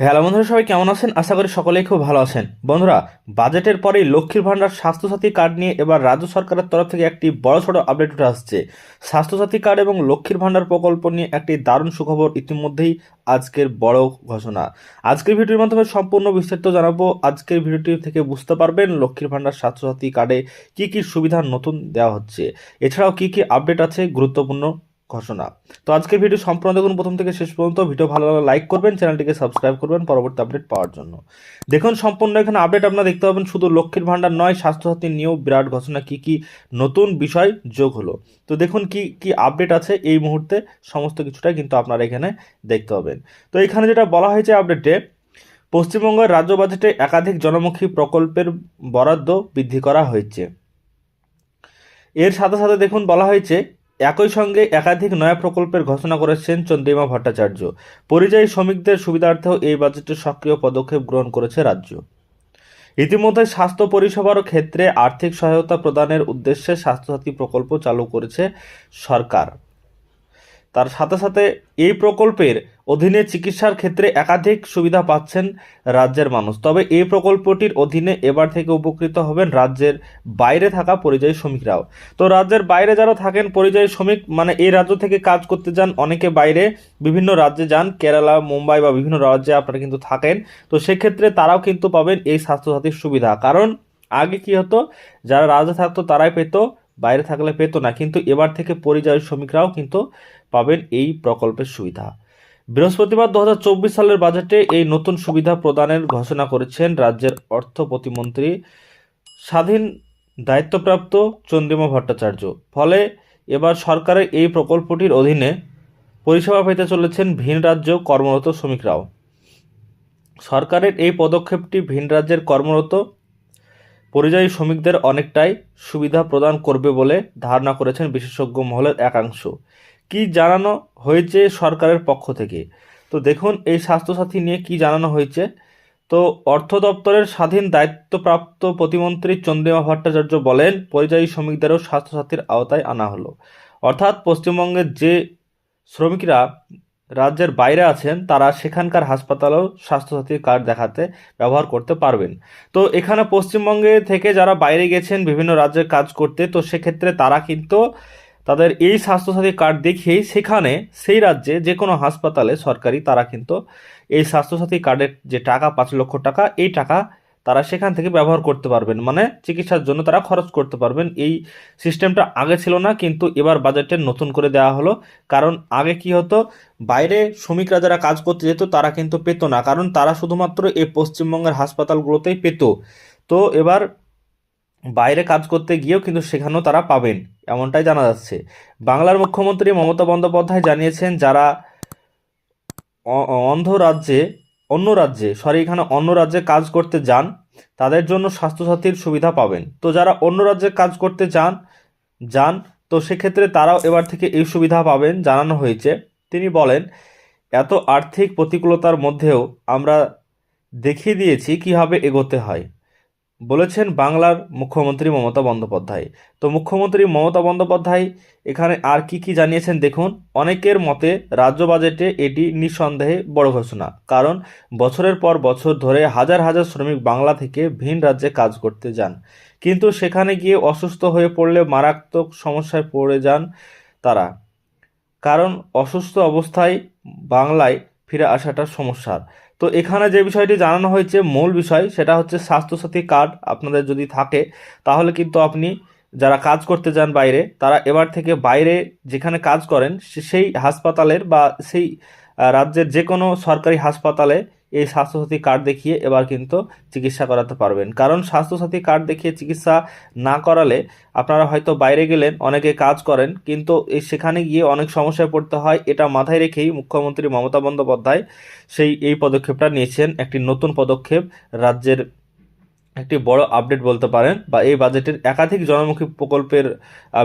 Hello বন্ধুরা, সবাই কেমন আছেন? আশা করি সকলেই খুব ভালো আছেন। বন্ধুরা, বাজেটের পরেই লক্ষ্মীর ভাণ্ডার স্বাস্থ্যসাথী কার্ড নিয়ে এবার রাজ্য সরকারের তরফ থেকে একটি বড় ছোট আপডেট উঠে আসছে। স্বাস্থ্যসাথী কার্ড এবং লক্ষ্মীর ভাণ্ডার প্রকল্প নিয়ে একটি দারুণ সুখবর ইতিমধ্যেই আজকের বড় ঘোষণা। আজকের ভিডিওর মাধ্যমে সম্পূর্ণ বিস্তারিত জানাব। আজকের ভিডিওটি থেকে বুঝতে পারবেন লক্ষ্মীর ভাণ্ডার স্বাস্থ্যসাথী কার্ডে কী কী সুবিধা নতুন দেওয়া হচ্ছে। এছাড়াও কী কী আপডেট আছে গুরুত্বপূর্ণ ঘোষণা। তো আজকের ভিডিও সম্পূর্ণ দেখুন। প্রথম থেকে শেষ পর্যন্ত ভিডিও ভালো লাগলে লাইক করবেন, চ্যানেলটিকে সাবস্ক্রাইব করবেন। পরবর্তী আপডেট পাওয়ার জন্য। দেখুন, সম্পূর্ণ এখানে আপডেট আপনারা দেখতে পাবেন। শুধু লক্ষ্মীর ভাণ্ডার নয়, স্বাস্থ্যসাথী নিয়েও বিরাট ঘোষণা কি কি নতুন বিষয় যোগ হলো। তো দেখুন কি কি আপডেট আছে এই মুহূর্তে। সমস্ত কিছুটাই কিন্তু আপনারা এখানে দেখতে পাবেন। তো এখানে যেটা বলা হয়েছে আপডেটে পশ্চিমবঙ্গের রাজ্য বাজেটে একাধিক জনমুখী প্রকল্পের বরাদ্দ বৃদ্ধি করা হয়েছে। এর সাথে সাথে দেখুন বলা হয়েছে একই সঙ্গে একাধিক নয়া প্রকল্পের ঘোষণা করেছেন চন্দ্রিমা ভট্টাচার্য। পরিযায়ী শ্রমিকদের সুবিধার্থেও এই বাজেটে সক্রিয় পদক্ষেপ গ্রহণ করেছে রাজ্য। ইতিমধ্যে স্বাস্থ্য পরিষেবার ক্ষেত্রে আর্থিক সহায়তা প্রদানের উদ্দেশ্যে স্বাস্থ্যসাথী প্রকল্প চালু করেছে সরকার। তার সাথে সাথে এই প্রকল্পের অধীনে চিকিৎসার ক্ষেত্রে একাধিক সুবিধা পাচ্ছেন রাজ্যের মানুষ। তবে এই প্রকল্পটির অধীনে এবার থেকে উপকৃত হবেন রাজ্যের বাইরে থাকা পরিযায়ী শ্রমিকরাও। তো রাজ্যের বাইরে যারা থাকেন, পরিযায়ী শ্রমিক মানে এই রাজ্য থেকে কাজ করতে যান, অনেকে বাইরে, বিভিন্ন রাজ্যে যান, কেরালা, মুম্বাই বা বিভিন্ন রাজ্যে আপনারা কিন্তু থাকেন, তো সেক্ষেত্রে তারাও কিন্তু পাবেন এই স্বাস্থ্যসাথীর সুবিধা। কারণ আগে কি হতো, যারা রাজ্যে থাকতো তারাই পেতো বাইরে থাকলে পেতো না, কিন্তু এবার থেকে পরিযায়ী শ্রমিকরাও কিন্তু পাবেন এই প্রকল্পের সুবিধা। বৃহস্পতিবার দু হাজার চব্বিশ সালের বাজেটে এই নতুন সুবিধা প্রদানের ঘোষণা করেছেন রাজ্যের অর্থ প্রতিমন্ত্রী স্বাধীন দায়িত্বপ্রাপ্ত চন্দ্রিমা ভট্টাচার্য। ফলে এবার সরকারের এই প্রকল্পটির অধীনে পরিষেবা পেতে চলেছেন ভিন রাজ্য কর্মরত শ্রমিকরাও। সরকারের এই পদক্ষেপটি ভিন রাজ্যের কর্মরত পরিযায়ী শ্রমিকদের অনেকটাই সুবিধা প্রদান করবে বলে ধারণা করেছেন বিশেষজ্ঞ মহলের একাংশ। কি জানানো হয়েছে সরকারের পক্ষ থেকে? তো দেখুন, এই স্বাস্থ্যসাথী নিয়ে কি জানানো হয়েছে? তো অর্থ দপ্তরের স্বাধীন দায়িত্বপ্রাপ্ত প্রতিমন্ত্রী চন্দ্রিমা ভট্টাচার্য বলেন, পরিযায়ী শ্রমিকদেরও স্বাস্থ্যসাথীর আওতায় আনা হলো। অর্থাৎ পশ্চিমবঙ্গের যে শ্রমিকরা রাজ্যের বাইরে আছেন, তারা সেখানকার হাসপাতালেও স্বাস্থ্যসাথী কার্ড দেখাতে ব্যবহার করতে পারবেন। তো এখানে পশ্চিমবঙ্গে থেকে যারা বাইরে গেছেন, বিভিন্ন রাজ্যে কাজ করতে, তো সেক্ষেত্রে তারা কিন্তু তাদের এই স্বাস্থ্যসাথী কার্ড দেখিয়েই সেখানে, সেই রাজ্যে যে কোনো হাসপাতালে সরকারি তারা কিন্তু এই স্বাস্থ্যসাথী কার্ডের যে টাকা, পাঁচ লক্ষ টাকা, এই টাকা তারা সেখান থেকে ব্যবহার করতে পারবেন। মানে চিকিৎসার জন্য তারা খরচ করতে পারবেন। এই সিস্টেমটা আগে ছিল না, কিন্তু এবার বাজেটে নতুন করে দেওয়া হলো। কারণ আগে কি হতো, বাইরে শ্রমিকরা যারা কাজ করতে যেত, তারা কিন্তু পেত না। কারণ তারা শুধুমাত্র এই পশ্চিমবঙ্গের হাসপাতালগুলোতেই পেত। তো এবার বাইরে কাজ করতে গিয়েও কিন্তু সেখানেও তারা পাবেন, এমনটাই জানা যাচ্ছে। বাংলার মুখ্যমন্ত্রী মমতা বন্দ্যোপাধ্যায় জানিয়েছেন, যারা অন্ধ রাজ্যে অন্য রাজ্যে সরি এখানে অন্য রাজ্যে কাজ করতে যান, তাদের জন্য স্বাস্থ্যসাথীর সুবিধা পাবেন। তো যারা অন্য রাজ্যে কাজ করতে চান, যান, তো সেক্ষেত্রে তারাও এবার থেকে এই সুবিধা পাবেন, জানানো হয়েছে। তিনি বলেন, এত আর্থিক প্রতিকূলতার মধ্যেও আমরা দেখিয়ে দিয়েছি কীভাবে এগোতে হয়। বলেছেন বাংলার মুখ্যমন্ত্রী মমতা বন্দ্যোপাধ্যায়। তো মুখ্যমন্ত্রী মমতা বন্দ্যোপাধ্যায়, এখানে আর কি কি জানিয়েছেন দেখুন? অনেকের মতে রাজ্য বাজেটে এটি নিঃসন্দেহে বড় ঘোষণা। কারণ বছরের পর বছর ধরে হাজার হাজার শ্রমিক বাংলা থেকে ভিন রাজ্যে কাজ করতে যান। কিন্তু সেখানে গিয়ে অসুস্থ হয়ে পড়লে মারাত্মক সমস্যায় পড়ে যান তারা। কারণ অসুস্থ অবস্থায় বাংলায় ফিরে আসাটা সমস্যার। তো এখানে যে বিষয়টি জানানো হয়েছে, মূল বিষয় সেটা হচ্ছে স্বাস্থ্যসাথী কার্ড আপনাদের যদি থাকে, তাহলে কিন্তু আপনি যারা কাজ করতে যান বাইরে, তারা এবার থেকে বাইরে যেখানে কাজ করেন সেই হাসপাতালের বা সেই রাজ্যের যে কোনো সরকারি হাসপাতালে এই স্বাস্থ্যসাথী কার্ড দেখিয়ে এবার কিন্তু চিকিৎসা করাতে পারবেন। কারণ স্বাস্থ্যসাথী কার্ড দেখিয়ে চিকিৎসা না করালে আপনারা হয়তো বাইরে গেলেন, অনেকে কাজ করেন, কিন্তু সেখানে গিয়ে অনেক সমস্যায় পড়তে হয়। এটা মাথায় রেখেই মুখ্যমন্ত্রী মমতা বন্দ্যোপাধ্যায় সেই, এই পদক্ষেপটা নিয়েছেন। একটি নতুন পদক্ষেপ রাজ্যের একটি বড় আপডেট বলতে পারেন বা এই বাজেটের একাধিক জনমুখী প্রকল্পের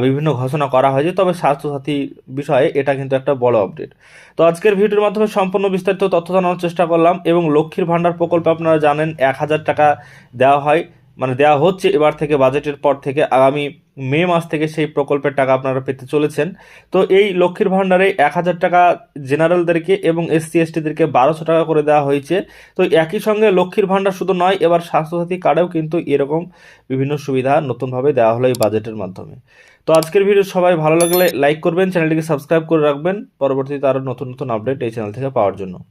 বিভিন্ন ঘোষণা করা হয়েছে, তবে স্বাস্থ্যসাথী বিষয়ে এটা কিন্তু একটা বড় আপডেট তো আজকের ভিডিওর মাধ্যমে সম্পূর্ণ বিস্তারিত তথ্য জানানোর চেষ্টা করলাম এবং লক্ষ্মীর ভাণ্ডার প্রকল্পে আপনারা জানেন এক হাজার টাকা দেওয়া হয়। মানে দেওয়া হচ্ছে এবার থেকে বাজেটের পর থেকে আগামী মে মাস থেকে সেই প্রকল্পের টাকা আপনারা পেতে চলেছেন। তো এই লক্ষ্মীর ভাণ্ডারে এক হাজার টাকা জেনারেলদেরকে এবং এসসি এসটিদেরকে বারোশো টাকা করে দেওয়া হয়েছে। তো একই সঙ্গে লক্ষ্মীর ভাণ্ডার শুধু নয়, এবার স্বাস্থ্যসাথী কার্ডেও কিন্তু এরকম বিভিন্ন সুবিধা নতুনভাবে দেওয়া হলো এই বাজেটের মাধ্যমে। তো আজকের ভিডিও সবাই ভালো লাগলে লাইক করবেন, চ্যানেলটিকে সাবস্ক্রাইব করে রাখবেন। পরবর্তীতে আরও নতুন নতুন আপডেট এই চ্যানেল থেকে পাওয়ার জন্য।